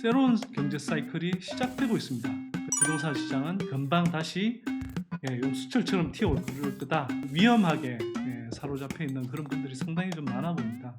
새로운 경제 사이클이 시작되고 있습니다. 부동산 시장은 금방 다시 예, 용수철처럼 튀어올 거다. 위험하게 예, 사로잡혀 있는 그런 분들이 상당히 좀 많아 보입니다.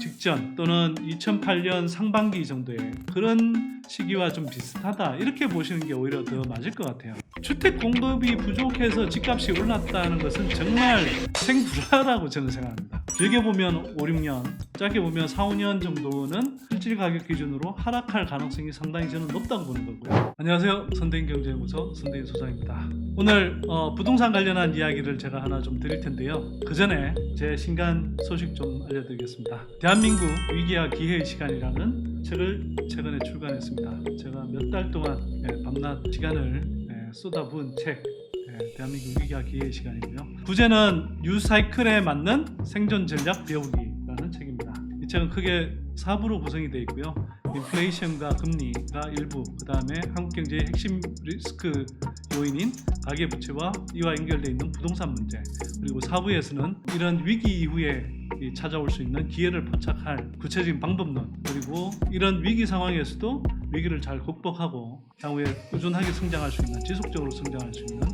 직전 또는 2008년 상반기 정도의 그런 시기와 좀 비슷하다 이렇게 보시는 게 오히려 더 맞을 것 같아요. 주택 공급이 부족해서 집값이 올랐다는 것은 정말 생불화라고 저는 생각합니다. 길게 보면 5, 6년, 짧게 보면 4, 5년 정도는 실질 가격 기준으로 하락할 가능성이 상당히 저는 높다고 보는 거고요. 안녕하세요. 선대인 경제연구소 선대인 소장입니다. 오늘 어, 부동산 관련한 이야기를 제가 하나 좀 드릴 텐데요. 그 전에 제 신간 소식 좀 알려드리겠습니다. 대한민국 위기와 기회의 시간이라는 책을 최근에 출간했습니다. 제가 몇 달 동안 예, 밤낮 시간을 예, 쏟아부은 책 예, 대한민국 위기와 기회의 시간이고요. 부제는 뉴사이클에 맞는 생존 전략 배우기라는 책입니다. 이 책은 크게 4부로 구성이 되어 있고요. 인플레이션과 금리가 일부, 그 다음에 한국 경제의 핵심 리스크 요인인 가계부채와 이와 연결되어 있는 부동산 문제, 그리고 4부에서는 이런 위기 이후에 이 찾아올 수 있는 기회를 포착할 구체적인 방법론, 그리고 이런 위기 상황에서도 위기를 잘 극복하고 향후에 꾸준하게 성장할 수 있는, 지속적으로 성장할 수 있는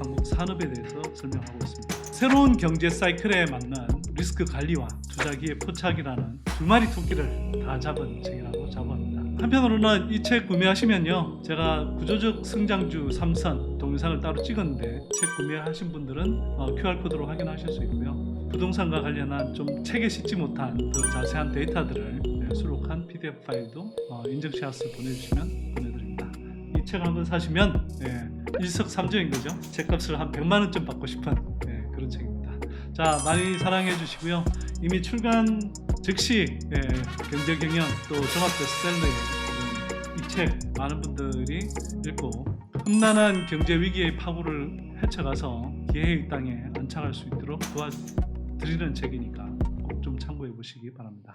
한국 산업에 대해서 설명하고 있습니다. 새로운 경제 사이클에 맞는 리스크 관리와 투자 기회 포착이라는 두 마리 토끼를 다 잡은 책이라고 자부합니다. 한편으로는 이 책 구매하시면요, 제가 구조적 성장주 3선 동영상을 따로 찍었는데 책 구매하신 분들은 어, QR 코드로 확인하실 수 있고요. 부동산과 관련한 좀 책에 싣지 못한 더 자세한 데이터들을 네, 수록한 PDF 파일도 어, 인증샷을 보내주시면 보내드립니다. 이 책 한권 사시면 예, 일석삼조인 거죠. 책값을 한 100만 원쯤 받고 싶은 예, 그런 책입니다. 자 많이 사랑해 주시고요. 이미 출간 즉시 예, 경제 경영 또 종합 베스트셀러에 이책 많은 분들이 읽고 험난한 경제 위기의 파고를 헤쳐가서 기회의 땅에 안착할 수 있도록 도와드리는 책이니까 꼭 좀 참고해 보시기 바랍니다.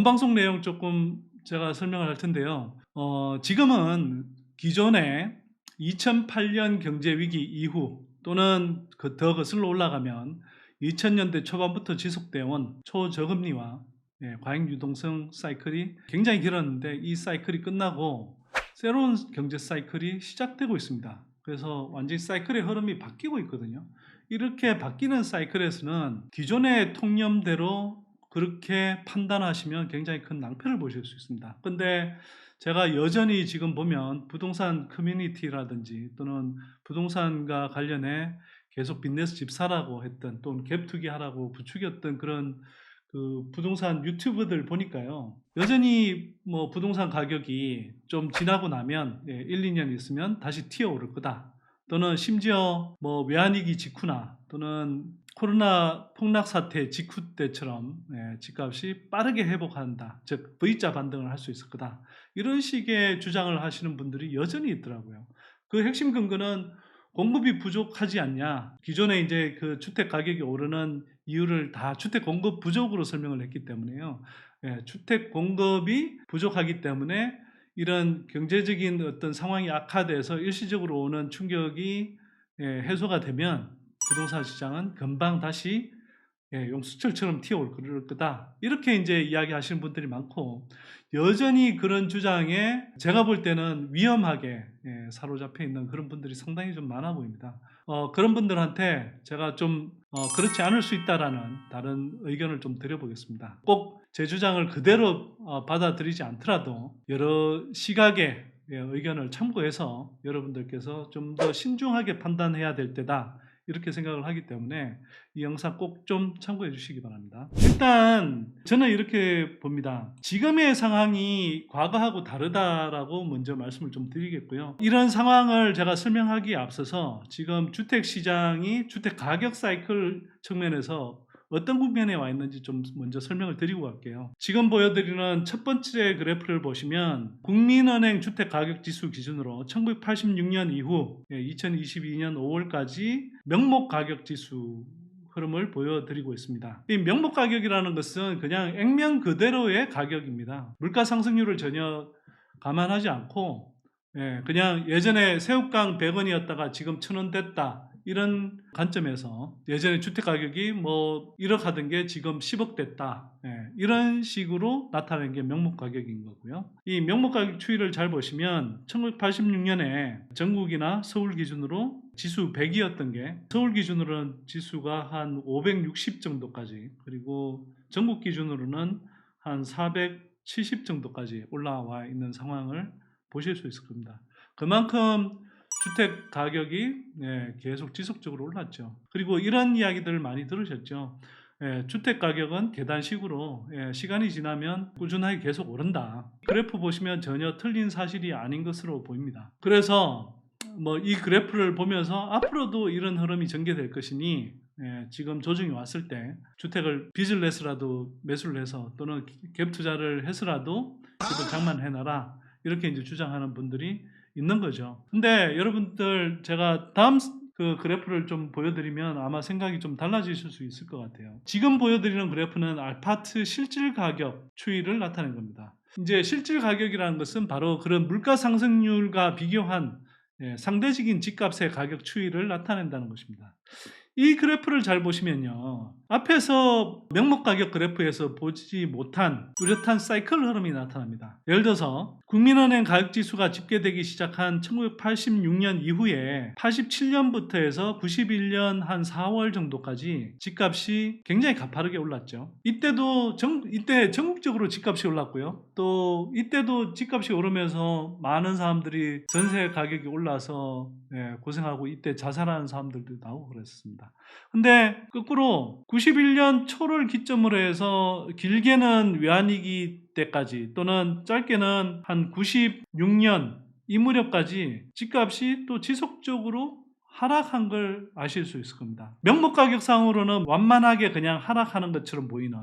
본방송 내용 조금 제가 설명을 할 텐데요. 어, 지금은 기존에 2008년 경제 위기 이후 또는 그 더 거슬러 올라가면 2000년대 초반부터 지속되어 온 초저금리와 예, 과잉 유동성 사이클이 굉장히 길었는데 이 사이클이 끝나고 새로운 경제 사이클이 시작되고 있습니다. 그래서 완전히 사이클의 흐름이 바뀌고 있거든요. 이렇게 바뀌는 사이클에서는 기존의 통념대로 그렇게 판단하시면 굉장히 큰 낭패를 보실 수 있습니다. 근데 제가 여전히 지금 보면 부동산 커뮤니티라든지 또는 부동산과 관련해 계속 빚내서 집 사라고 했던 또는 갭 투기 하라고 부추겼던 그런 그 부동산 유튜브들 보니까요. 여전히 뭐 부동산 가격이 좀 지나고 나면 예, 1, 2년 있으면 다시 튀어오를 거다. 또는 심지어 뭐 외환위기 직후나 또는 코로나 폭락 사태 직후 때처럼 예, 집값이 빠르게 회복한다. 즉 V자 반등을 할 수 있을 거다. 이런 식의 주장을 하시는 분들이 여전히 있더라고요. 그 핵심 근거는 공급이 부족하지 않냐. 기존에 이제 그 주택 가격이 오르는 이유를 다 주택 공급 부족으로 설명을 했기 때문에요. 예, 주택 공급이 부족하기 때문에 이런 경제적인 어떤 상황이 악화돼서 일시적으로 오는 충격이 예, 해소가 되면 부동산 시장은 금방 다시 예, 용수철처럼 튀어올 거다. 이렇게 이제 이야기하시는 분들이 많고 여전히 그런 주장에 제가 볼 때는 위험하게 예, 사로잡혀 있는 그런 분들이 상당히 좀 많아 보입니다. 어, 그런 분들한테 제가 좀 어, 그렇지 않을 수 있다라는 다른 의견을 좀 드려보겠습니다. 꼭 제 주장을 그대로 어, 받아들이지 않더라도 여러 시각의 예, 의견을 참고해서 여러분들께서 좀 더 신중하게 판단해야 될 때다. 이렇게 생각을 하기 때문에 이 영상 꼭 좀 참고해 주시기 바랍니다. 일단 저는 이렇게 봅니다. 지금의 상황이 과거하고 다르다라고 먼저 말씀을 좀 드리겠고요. 이런 상황을 제가 설명하기에 앞서서 지금 주택 시장이 주택 가격 사이클 측면에서 어떤 국면에 와 있는지 좀 먼저 설명을 드리고 갈게요. 지금 보여드리는 첫 번째 그래프를 보시면 국민은행 주택가격지수 기준으로 1986년 이후 2022년 5월까지 명목가격지수 흐름을 보여드리고 있습니다. 이 명목 가격이라는 것은 그냥 액면 그대로의 가격입니다. 물가 상승률을 전혀 감안하지 않고 예, 그냥 예전에 새우깡 100원이었다가 지금 1000원 됐다. 이런 관점에서 예전에 주택 가격이 뭐 1억 하던 게 지금 10억 됐다. 예, 이런 식으로 나타낸 게 명목 가격인 거고요. 이 명목 가격 추이를 잘 보시면 1986년에 전국이나 서울 기준으로 지수 100이었던 게 서울 기준으로는 지수가 한 560 정도까지 그리고 전국 기준으로는 한 470 정도까지 올라와 있는 상황을 보실 수 있을 겁니다. 그만큼 주택 가격이 예, 계속 지속적으로 올랐죠. 그리고 이런 이야기들을 많이 들으셨죠. 예, 주택 가격은 계단식으로 예, 시간이 지나면 꾸준하게 계속 오른다. 그래프 보시면 전혀 틀린 사실이 아닌 것으로 보입니다. 그래서 뭐 이 그래프를 보면서 앞으로도 이런 흐름이 전개될 것이니 예, 지금 조정이 왔을 때 주택을 빚을 내서라도 매수를 해서 또는 갭 투자를 해서라도 집을 장만해놔라 이렇게 이제 주장하는 분들이 있는 거죠. 근데 여러분들 제가 다음 그 그래프를 좀 보여드리면 아마 생각이 좀 달라지실 수 있을 것 같아요. 지금 보여드리는 그래프는 아파트 실질 가격 추이를 나타낸 겁니다. 이제 실질 가격이라는 것은 바로 그런 물가 상승률과 비교한 예, 상대적인 집값의 가격 추이를 나타낸다는 것입니다. 이 그래프를 잘 보시면요. 앞에서 명목 가격 그래프에서 보지 못한 뚜렷한 사이클 흐름이 나타납니다. 예를 들어서 국민은행 가격 지수가 집계되기 시작한 1986년 이후에 87년부터 해서 91년 한 4월 정도까지 집값이 굉장히 가파르게 올랐죠. 이때도 정, 이때 전국적으로 집값이 올랐고요. 또 이때도 집값이 오르면서 많은 사람들이 전세 가격이 올라서 예, 고생하고 이때 자살하는 사람들도 나오고 그랬습니다. 근데 거꾸로 91년 초를 기점으로 해서 길게는 외환위기 때까지 또는 짧게는 한 96년 이 무렵까지 집값이 또 지속적으로 하락한 걸 아실 수 있을 겁니다. 명목 가격상으로는 완만하게 그냥 하락하는 것처럼 보이는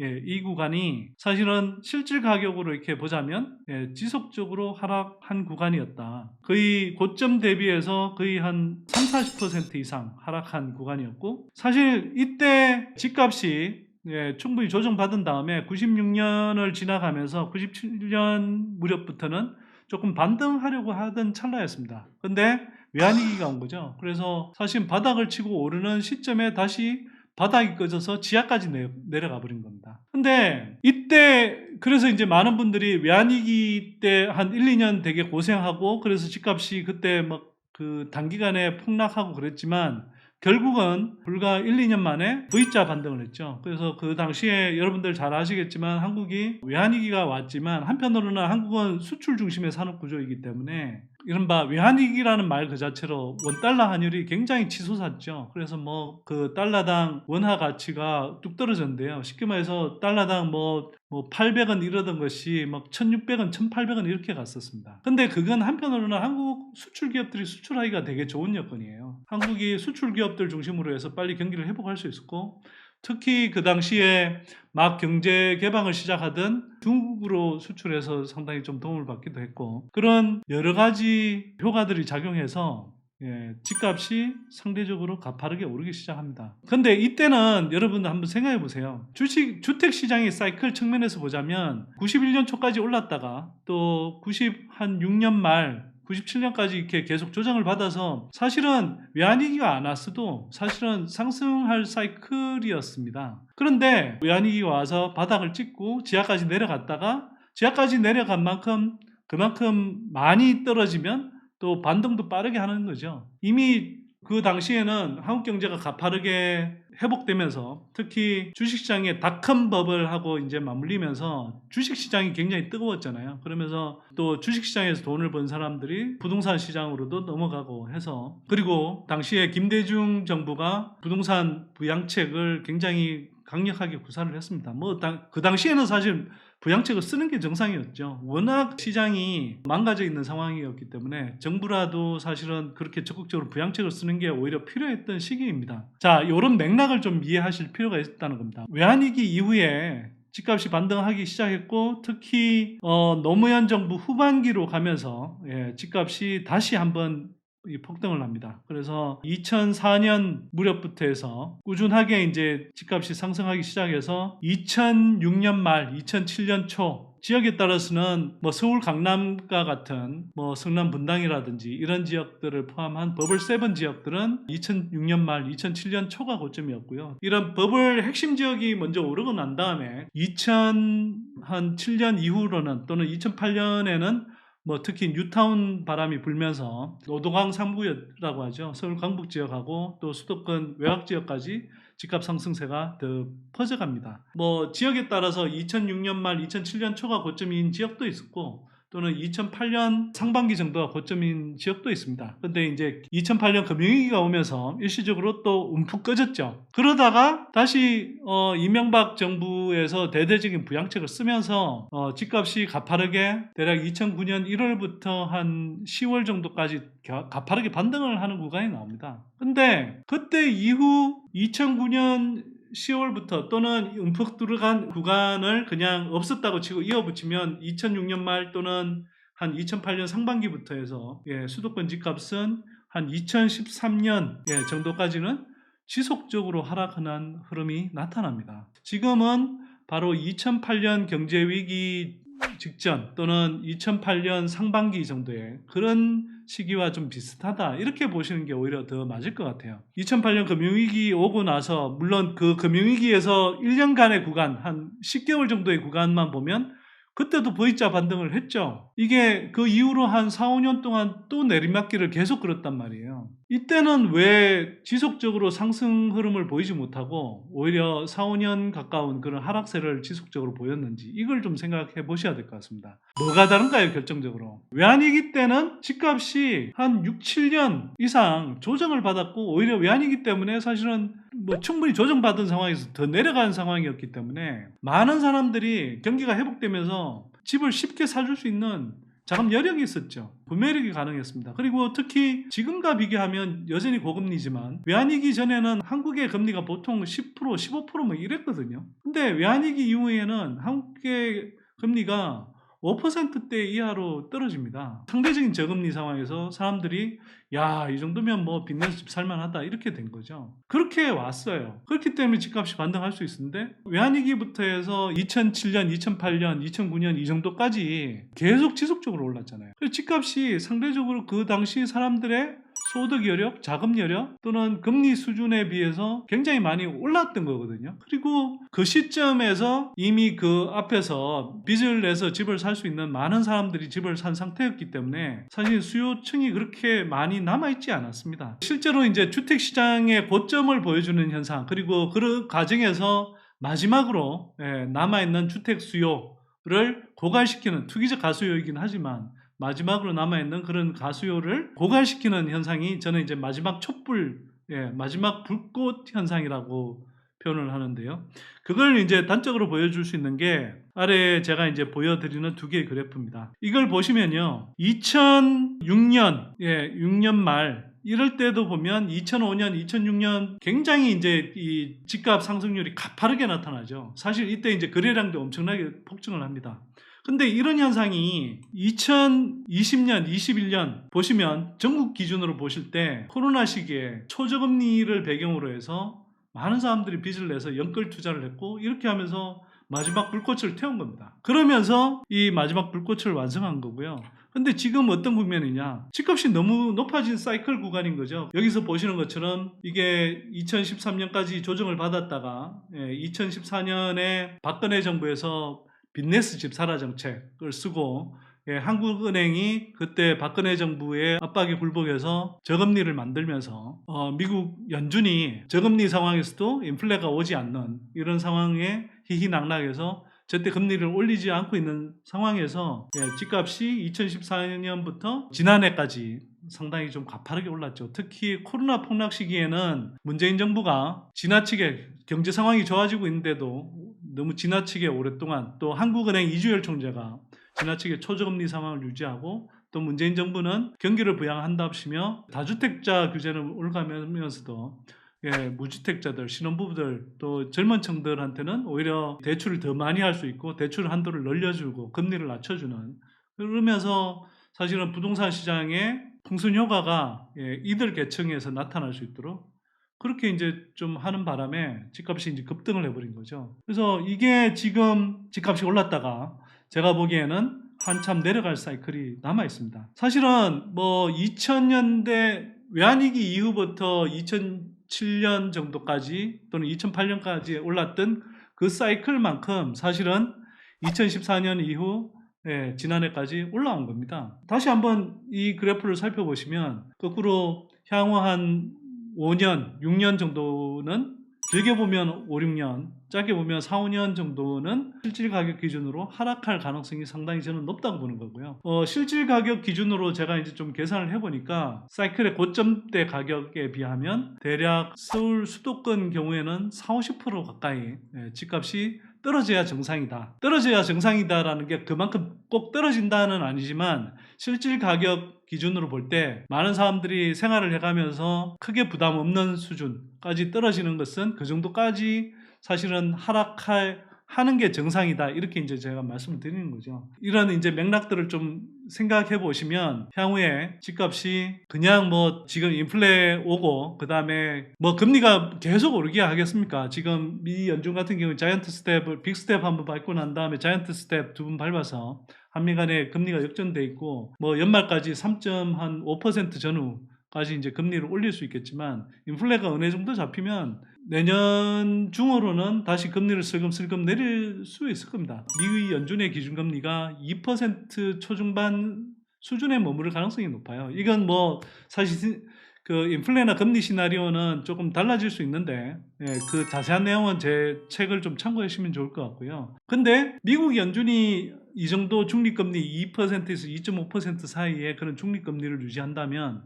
예, 이 구간이 사실은 실질 가격으로 이렇게 보자면 예, 지속적으로 하락한 구간이었다. 거의 고점 대비해서 거의 한 3, 40% 이상 하락한 구간이었고 사실 이때 집값이 예, 충분히 조정받은 다음에 96년을 지나가면서 97년 무렵부터는 조금 반등하려고 하던 찰나였습니다. 근데 외환위기가 온 거죠. 그래서 사실 바닥을 치고 오르는 시점에 다시 바닥이 꺼져서 지하까지 내, 내려가 버린 겁니다. 근데 이때 그래서 이제 많은 분들이 외환위기 때 한 1, 2년 되게 고생하고 그래서 집값이 그때 막 그 단기간에 폭락하고 그랬지만 결국은 불과 1, 2년 만에 V자 반등을 했죠. 그래서 그 당시에 여러분들 잘 아시겠지만 한국이 외환위기가 왔지만 한편으로는 한국은 수출 중심의 산업 구조이기 때문에 이른바 외환위기라는 말 그 자체로 원달러 환율이 굉장히 치솟았죠. 그래서 뭐 그 달러당 원화 가치가 뚝 떨어졌는데요. 쉽게 말해서 달러당 뭐, 뭐 800원 이러던 것이 막 1600원, 1800원 이렇게 갔었습니다. 근데 그건 한편으로는 한국 수출 기업들이 수출하기가 되게 좋은 여건이에요. 한국이 수출 기업들 중심으로 해서 빨리 경기를 회복할 수 있었고 특히 그 당시에 막 경제 개방을 시작하던 중국으로 수출해서 상당히 좀 도움을 받기도 했고 그런 여러 가지 효과들이 작용해서 예, 집값이 상대적으로 가파르게 오르기 시작합니다. 근데 이때는 여러분들 한번 생각해 보세요. 주식, 주택 시장의 사이클 측면에서 보자면 91년 초까지 올랐다가 또 96년 말 97년까지 이렇게 계속 조정을 받아서 사실은 외환위기가 안 왔어도 사실은 상승할 사이클이었습니다. 그런데 외환위기가 와서 바닥을 찍고 지하까지 내려갔다가 지하까지 내려간 만큼 그만큼 많이 떨어지면 또 반등도 빠르게 하는 거죠. 이미 그 당시에는 한국 경제가 가파르게 회복되면서 특히 주식시장의 닷컴 버블하고 이제 맞물리면서 주식시장이 굉장히 뜨거웠잖아요. 그러면서 또 주식시장에서 돈을 번 사람들이 부동산 시장으로도 넘어가고 해서 그리고 당시에 김대중 정부가 부동산 부양책을 굉장히 강력하게 구사를 했습니다. 뭐 그 당시에는 사실 부양책을 쓰는 게 정상이었죠. 워낙 시장이 망가져 있는 상황이었기 때문에 정부라도 사실은 그렇게 적극적으로 부양책을 쓰는 게 오히려 필요했던 시기입니다. 자, 이런 맥락을 좀 이해하실 필요가 있다는 겁니다. 외환위기 이후에 집값이 반등하기 시작했고 특히 어, 노무현 정부 후반기로 가면서 예, 집값이 다시 한번 이 폭등을 합니다. 그래서 2004년 무렵부터 해서 꾸준하게 이제 집값이 상승하기 시작해서 2006년 말, 2007년 초 지역에 따라서는 뭐 서울 강남과 같은 뭐 성남 분당이라든지 이런 지역들을 포함한 버블 세븐 지역들은 2006년 말, 2007년 초가 고점이었고요. 이런 버블 핵심 지역이 먼저 오르고 난 다음에 2007년 이후로는 또는 2008년에는 뭐 특히 뉴타운 바람이 불면서 노도강 3구라고 하죠. 서울 강북 지역하고 또 수도권 외곽 지역까지 집값 상승세가 더 퍼져갑니다. 뭐 지역에 따라서 2006년 말 2007년 초가 고점인 지역도 있었고 또는 2008년 상반기 정도가 고점인 지역도 있습니다. 근데 이제 2008년 금융위기가 오면서 일시적으로 또 움푹 꺼졌죠. 그러다가 다시 어, 이명박 정부에서 대대적인 부양책을 쓰면서 어, 집값이 가파르게 대략 2009년 1월부터 한 10월 정도까지 겨- 가파르게 반등을 하는 구간이 나옵니다. 근데 그때 이후 2009년 10월부터 또는 움푹 들어간 구간을 그냥 없었다고 치고 이어붙이면 2006년 말 또는 한 2008년 상반기부터 해서 예, 수도권 집값은 한 2013년 예, 정도까지는 지속적으로 하락하는 흐름이 나타납니다. 지금은 바로 2008년 경제 위기 직전 또는 2008년 상반기 정도의 그런 시기와 좀 비슷하다 이렇게 보시는 게 오히려 더 맞을 것 같아요. 2008년 금융위기 오고 나서 물론 그 금융위기에서 1년간의 구간 한 10개월 정도의 구간만 보면 그때도 V자 반등을 했죠. 이게 그 이후로 한 4, 5년 동안 또 내리막길을 계속 걸었단 말이에요. 이때는 왜 지속적으로 상승 흐름을 보이지 못하고 오히려 4, 5년 가까운 그런 하락세를 지속적으로 보였는지 이걸 좀 생각해 보셔야 될 것 같습니다. 뭐가 다른가요, 결정적으로? 외환위기 때는 집값이 한 6, 7년 이상 조정을 받았고 오히려 외환위기 때문에 사실은 뭐 충분히 조정받은 상황에서 더 내려가는 상황이었기 때문에 많은 사람들이 경기가 회복되면서 집을 쉽게 사줄 수 있는 자금 여력이 있었죠. 구매력이 가능했습니다. 그리고 특히 지금과 비교하면 여전히 고금리지만 외환위기 전에는 한국의 금리가 보통 10% 15%뭐 이랬거든요. 근데 외환위기 이후에는 한국의 금리가 5%대 이하로 떨어집니다. 상대적인 저금리 상황에서 사람들이 야, 이 정도면 뭐 빚내서 집 살만하다 이렇게 된 거죠. 그렇게 왔어요. 그렇기 때문에 집값이 반등할 수 있었는데 외환위기부터 해서 2007년, 2008년, 2009년 이 정도까지 계속 지속적으로 올랐잖아요. 그래서 집값이 상대적으로 그 당시 사람들의 소득 여력, 자금 여력 또는 금리 수준에 비해서 굉장히 많이 올랐던 거거든요. 그리고 그 시점에서 이미 그 앞에서 빚을 내서 집을 살 수 있는 많은 사람들이 집을 산 상태였기 때문에 사실 수요층이 그렇게 많이 남아있지 않았습니다. 실제로 이제 주택 시장의 고점을 보여주는 현상 그리고 그 과정에서 마지막으로 예, 남아있는 주택 수요를 고갈시키는 투기적 가수요이긴 하지만 마지막으로 남아있는 그런 가수요를 고갈시키는 현상이 저는 이제 마지막 촛불, 예, 마지막 불꽃 현상이라고 표현을 하는데요. 그걸 이제 단적으로 보여줄 수 있는 게 아래에 제가 이제 보여드리는 두 개의 그래프입니다. 이걸 보시면요. 2006년, 예, 6년 말, 이럴 때도 보면 2005년, 2006년 굉장히 이제 이 집값 상승률이 가파르게 나타나죠. 사실 이때 이제 거래량도 엄청나게 폭증을 합니다. 근데 이런 현상이 2020년, 21년 보시면 전국 기준으로 보실 때 코로나 시기에 초저금리를 배경으로 해서 많은 사람들이 빚을 내서 연끌 투자를 했고 이렇게 하면서 마지막 불꽃을 태운 겁니다. 그러면서 이 마지막 불꽃을 완성한 거고요. 근데 지금 어떤 국면이냐? 집값이 너무 높아진 사이클 구간인 거죠. 여기서 보시는 것처럼 이게 2013년까지 조정을 받았다가 2014년에 박근혜 정부에서 빚네스 집 사라 정책을 쓰고 예, 한국은행이 그때 박근혜 정부의 압박에 굴복해서 저금리를 만들면서 어, 미국 연준이 저금리 상황에서도 인플레가 오지 않는 이런 상황에 희희낙락해서 절대 금리를 올리지 않고 있는 상황에서 예, 집값이 2014년부터 지난해까지 상당히 좀 가파르게 올랐죠. 특히 코로나 폭락 시기에는 문재인 정부가 지나치게 경제 상황이 좋아지고 있는데도 너무 지나치게 오랫동안 또 한국은행 이주열 총재가 지나치게 초저금리 상황을 유지하고 또 문재인 정부는 경기를 부양한답시며 다주택자 규제를 올가면서도 예, 무주택자들, 신혼부부들 또 젊은 층들한테는 오히려 대출을 더 많이 할 수 있고 대출 한도를 늘려주고 금리를 낮춰주는 그러면서 사실은 부동산 시장의 풍선 효과가 예, 이들 계층에서 나타날 수 있도록 그렇게 이제 좀 하는 바람에 집값이 이제 급등을 해버린 거죠. 그래서 이게 지금 집값이 올랐다가 제가 보기에는 한참 내려갈 사이클이 남아 있습니다. 사실은 뭐 2000년대 외환위기 이후부터 2007년 정도까지 또는 2008년까지 올랐던 그 사이클만큼 사실은 2014년 이후 예, 지난해까지 올라온 겁니다. 다시 한번 이 그래프를 살펴보시면 거꾸로 향후 한 5년, 6년 정도는 길게 보면 5, 6년, 짧게 보면 4, 5년 정도는 실질 가격 기준으로 하락할 가능성이 상당히 저는 높다고 보는 거고요. 어, 실질 가격 기준으로 제가 이제 좀 계산을 해보니까 사이클의 고점대 가격에 비하면 대략 서울 수도권 경우에는 4, 50% 가까이 예, 집값이 떨어져야 정상이다. 떨어져야 정상이다라는 게 그만큼 꼭 떨어진다는 아니지만 실질 가격 기준으로 볼 때 많은 사람들이 생활을 해가면서 크게 부담 없는 수준까지 떨어지는 것은 그 정도까지 사실은 하락할 하는 게 정상이다 이렇게 이제 제가 말씀을 드리는 거죠. 이런 이제 맥락들을 좀 생각해 보시면 향후에 집값이 그냥 뭐 지금 인플레 오고 그 다음에 뭐 금리가 계속 오르게 하겠습니까? 지금 미 연준 같은 경우 자이언트 스텝을 빅 스텝 한번 밟고 난 다음에 자이언트 스텝 두 번 밟아서 한미 간에 금리가 역전돼 있고 뭐 연말까지 3.5% 전후까지 이제 금리를 올릴 수 있겠지만 인플레가 어느 정도 잡히면 내년 중으로는 다시 금리를 슬금슬금 내릴 수 있을 겁니다. 미의 연준의 기준금리가 2% 초중반 수준에 머무를 가능성이 높아요. 이건 뭐 사실 그 인플레나 금리 시나리오는 조금 달라질 수 있는데 예, 그 자세한 내용은 제 책을 좀 참고하시면 좋을 것 같고요. 근데 미국 연준이 이 정도 중립금리 2%에서 2.5% 사이에 그런 중립금리를 유지한다면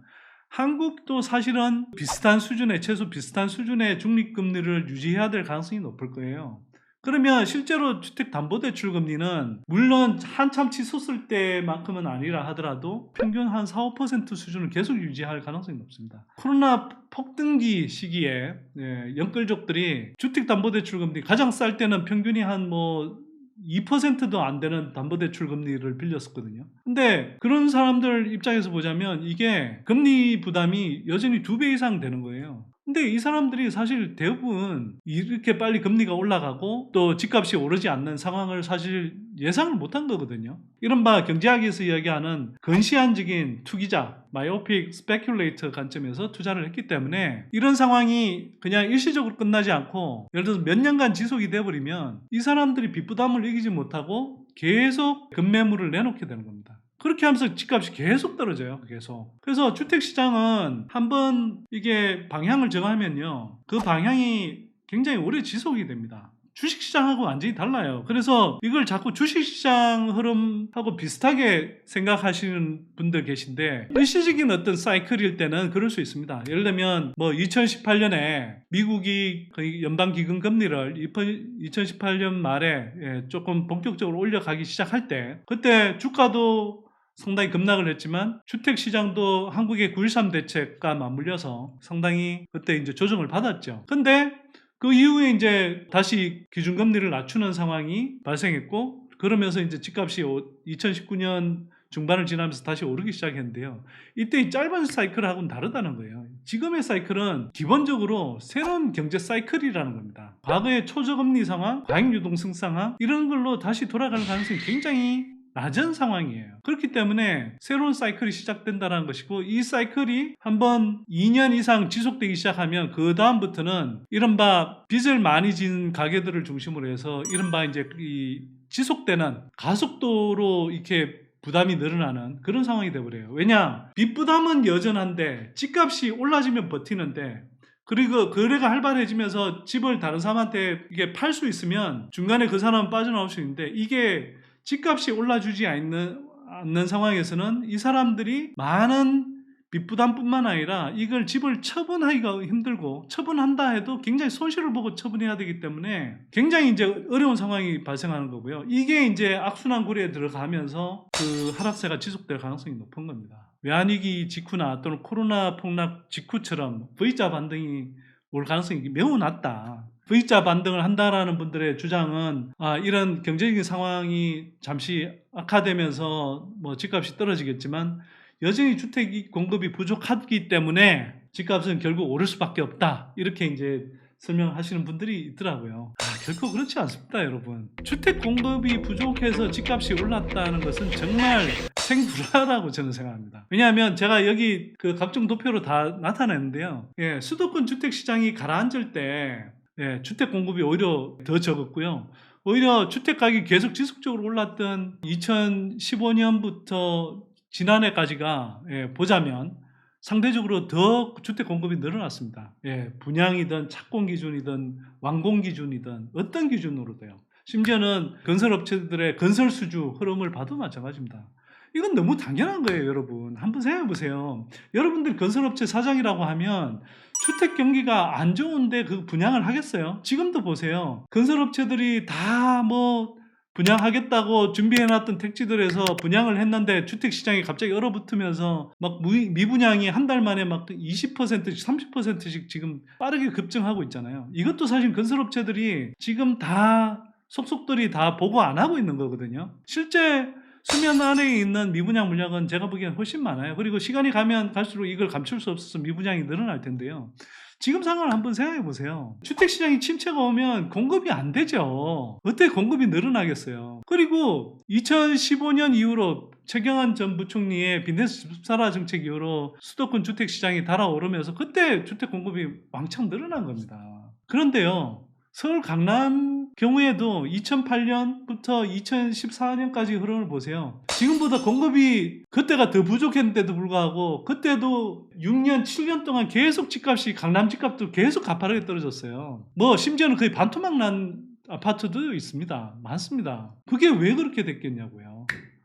한국도 사실은 비슷한 수준의 최소 비슷한 수준의 중립금리를 유지해야 될 가능성이 높을 거예요. 그러면 실제로 주택담보대출 금리는 물론 한참 치솟을 때만큼은 아니라 하더라도 평균 한 4, 5% 수준을 계속 유지할 가능성이 높습니다. 코로나 폭등기 시기에 예, 연끌족들이 주택담보대출 금리 가장 쌀 때는 평균이 한뭐 2%도 안 되는 담보대출 금리를 빌렸었거든요. 근데 그런 사람들 입장에서 보자면 이게 금리 부담이 여전히 두 배 이상 되는 거예요. 근데 이 사람들이 사실 대부분 이렇게 빨리 금리가 올라가고 또 집값이 오르지 않는 상황을 사실 예상을 못한 거거든요. 이른바 경제학에서 이야기하는 근시안적인 투기자, 마이오픽 스페큘레이터 관점에서 투자를 했기 때문에 이런 상황이 그냥 일시적으로 끝나지 않고 예를 들어서 몇 년간 지속이 돼버리면 이 사람들이 빚부담을 이기지 못하고 계속 급매물을 내놓게 되는 겁니다. 그렇게 하면서 집값이 계속 떨어져요. 계속. 그래서 주택 시장은 한번 이게 방향을 정하면요. 그 방향이 굉장히 오래 지속이 됩니다. 주식 시장하고 완전히 달라요. 그래서 이걸 자꾸 주식 시장 흐름하고 비슷하게 생각하시는 분들 계신데 일시적인 어떤 사이클일 때는 그럴 수 있습니다. 예를 들면 뭐 2018년에 미국이 거의 연방 기금 금리를 2018년 말에 예, 조금 본격적으로 올려가기 시작할 때 그때 주가도 상당히 급락을 했지만 주택 시장도 한국의 9.13 대책과 맞물려서 상당히 그때 이제 조정을 받았죠. 근데 그 이후에 이제 다시 기준금리를 낮추는 상황이 발생했고 그러면서 이제 집값이 2019년 중반을 지나면서 다시 오르기 시작했는데요. 이때 이 짧은 사이클하고는 다르다는 거예요. 지금의 사이클은 기본적으로 새로운 경제 사이클이라는 겁니다. 과거의 초저금리 상황, 과잉 유동성 상황 이런 걸로 다시 돌아가는 가능성이 굉장히 낮은 상황이에요. 그렇기 때문에 새로운 사이클이 시작된다는 것이고 이 사이클이 한번 2년 이상 지속되기 시작하면 그 다음부터는 이른바 빚을 많이 진 가게들을 중심으로 해서 이른바 이제 이 지속되는 가속도로 이렇게 부담이 늘어나는 그런 상황이 되버려요. 왜냐 빚 부담은 여전한데 집값이 올라지면 버티는데 그리고 거래가 활발해지면서 집을 다른 사람한테 이게 팔 수 있으면 중간에 그 사람은 빠져나올 수 있는데 이게 집값이 올라주지 않는, 않는 상황에서는 이 사람들이 많은 빚부담뿐만 아니라 이걸 집을 처분하기가 힘들고 처분한다 해도 굉장히 손실을 보고 처분해야 되기 때문에 굉장히 이제 어려운 상황이 발생하는 거고요. 이게 이제 악순환 고리에 들어가면서 그 하락세가 지속될 가능성이 높은 겁니다. 외환위기 직후나 또는 코로나 폭락 직후처럼 V자 반등이 올 가능성이 매우 낮다. V자 반등을 한다라는 분들의 주장은 아, 이런 경제적인 상황이 잠시 악화되면서 뭐 집값이 떨어지겠지만 여전히 주택 공급이 부족하기 때문에 집값은 결국 오를 수밖에 없다. 이렇게 이제 설명하시는 분들이 있더라고요. 아, 결코 그렇지 않습니다, 여러분. 주택 공급이 부족해서 집값이 올랐다는 것은 정말 생불화라고 저는 생각합니다. 왜냐하면 제가 여기 그 각종 도표로 다 나타냈는데요. 예, 수도권 주택 시장이 가라앉을 때 예, 주택 공급이 오히려 더 적었고요. 오히려 주택 가격이 계속 지속적으로 올랐던 2015년부터 지난해까지가 예, 보자면 상대적으로 더 주택 공급이 늘어났습니다. 예, 분양이든 착공 기준이든 완공 기준이든 어떤 기준으로 돼요. 심지어는 건설업체들의 건설 수주 흐름을 봐도 마찬가지입니다. 이건 너무 당연한 거예요, 여러분. 한번 생각해 보세요. 여러분들 건설업체 사장이라고 하면 주택 경기가 안 좋은데 그 분양을 하겠어요? 지금도 보세요. 건설업체들이 다 뭐 분양하겠다고 준비해놨던 택지들에서 분양을 했는데 주택 시장이 갑자기 얼어붙으면서 막 무- 미분양이 한 달 만에 막 20%씩 30%씩 지금 빠르게 급증하고 있잖아요. 이것도 사실 건설업체들이 지금 다 속속들이 다 보고 안 하고 있는 거거든요. 실제 수면 안에 있는 미분양 물량은 제가 보기엔 훨씬 많아요. 그리고 시간이 가면 갈수록 이걸 감출 수 없어서 미분양이 늘어날 텐데요. 지금 상황을 한번 생각해 보세요. 주택시장이 침체가 오면 공급이 안 되죠. 어떻게 공급이 늘어나겠어요. 그리고 2015년 이후로 최경환 전 부총리의 빈대수 습사라 정책 이후로 수도권 주택시장이 달아오르면서 그때 주택 공급이 왕창 늘어난 겁니다. 그런데요. 서울 강남 경우에도 2008년부터 2014년까지 흐름을 보세요. 지금보다 공급이 그때가 더 부족했는데도 불구하고 그때도 6년, 7년 동안 계속 집값이 강남 집값도 계속 가파르게 떨어졌어요. 뭐 심지어는 거의 반토막 난 아파트도 있습니다. 많습니다. 그게 왜 그렇게 됐겠냐고요.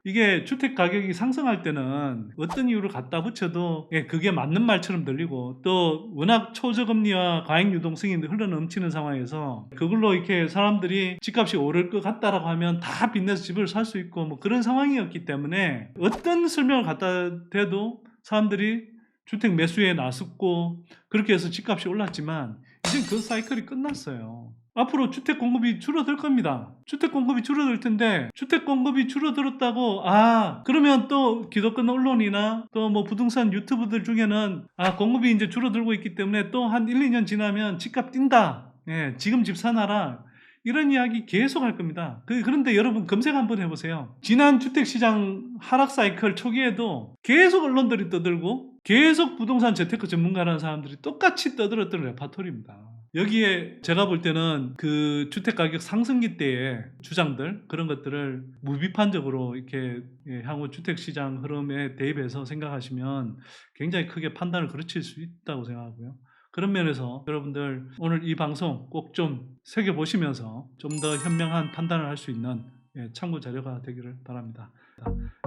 이게 주택 가격이 상승할 때는 어떤 이유를 갖다 붙여도 예, 그게 맞는 말처럼 들리고 또 워낙 초저금리와 과잉 유동성이 흘러 넘치는 상황에서 그걸로 이렇게 사람들이 집값이 오를 것 같다라고 하면 다 빚내서 집을 살 수 있고 뭐 그런 상황이었기 때문에 어떤 설명을 갖다 대도 사람들이 주택 매수에 나섰고 그렇게 해서 집값이 올랐지만 이제 그 사이클이 끝났어요. 앞으로 주택 공급이 줄어들 겁니다. 주택 공급이 줄어들 텐데 주택 공급이 줄어들었다고 아 그러면 또 기독권 언론이나 또 뭐 부동산 유튜브들 중에는 아 공급이 이제 줄어들고 있기 때문에 또 한 1, 2년 지나면 집값 뛴다. 예, 지금 집 사놔라. 이런 이야기 계속 할 겁니다. 그, 그런데 여러분 검색 한번 해보세요. 지난 주택시장 하락 사이클 초기에도 계속 언론들이 떠들고 계속 부동산 재테크 전문가라는 사람들이 똑같이 떠들었던 레파토리입니다. 여기에 제가 볼 때는 그 주택 가격 상승기 때의 주장들 그런 것들을 무비판적으로 이렇게 예, 향후 주택 시장 흐름에 대입해서 생각하시면 굉장히 크게 판단을 그르칠 수 있다고 생각하고요. 그런 면에서 여러분들 오늘 이 방송 꼭 좀 새겨 보시면서 좀 더 현명한 판단을 할 수 있는 예, 참고 자료가 되기를 바랍니다.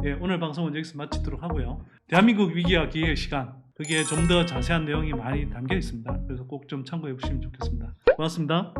예, 오늘 방송은 여기서 마치도록 하고요. 대한민국 위기와 기회의 시간 거기에 좀더 자세한 내용이 많이 담겨 있습니다. 그래서 꼭 좀 참고해 보시면 좋겠습니다. 고맙습니다.